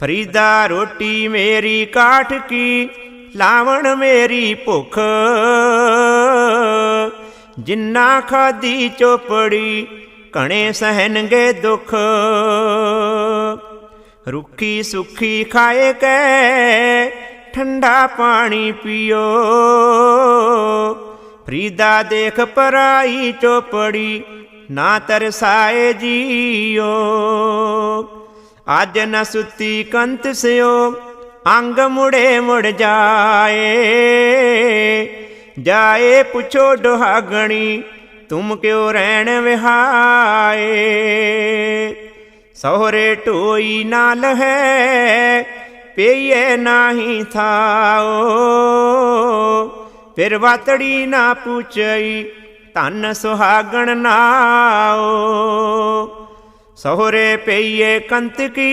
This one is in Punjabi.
ਫਰੀਦਾ ਰੋਟੀ ਮੇਰੀ ਕਾਠ ਕੀ, ਲਾਵਣ ਮੇਰੀ ਭੁੱਖ। ਜਿੰਨਾ ਖਾਦੀ ਚੋਪੜੀ ਕਣੇ ਸਹਿਨਗੇ ਦੁੱਖ। ਰੁੱਖੀ ਸੁੱਖੀ ਖਾਏ ਕੈ, ਠੰਡਾ ਪਾਣੀ ਪੀਓ। ਫਰੀਦਾ ਦੇਖ ਪਰਾਈ ਚੋਪੜੀ, ਨਾ ਤਰਸਾਏ ਜੀਓ। ਅੱਜ ਨ ਸੁੱਤੀ ਕੰਤ ਸਿਓ, ਅੰਗ ਮੁੜੇ ਮੁੜ ਜਾਏ। ਜਾਏ ਪੁੱਛੋ ਦੁਹਾਗਣੀ ਤੁਮ ਕਿਉ ਰਹਿਣ ਵਿਹਾਏ? ਸਹੁਰੇ ਢੋਈ ਨਾਲ ਹੈ ਪਈਏ ਨਾਹੀ ਥਾਓ। ਫਿਰ ਵਾਤੜੀ ਨਾ ਪੁੱਛਈ ਧਨ ਸੁਹਾਗਣ ਨਾਓ। ਸਹੁਰੇ ਪਈਏ ਕੰਤ ਕੀ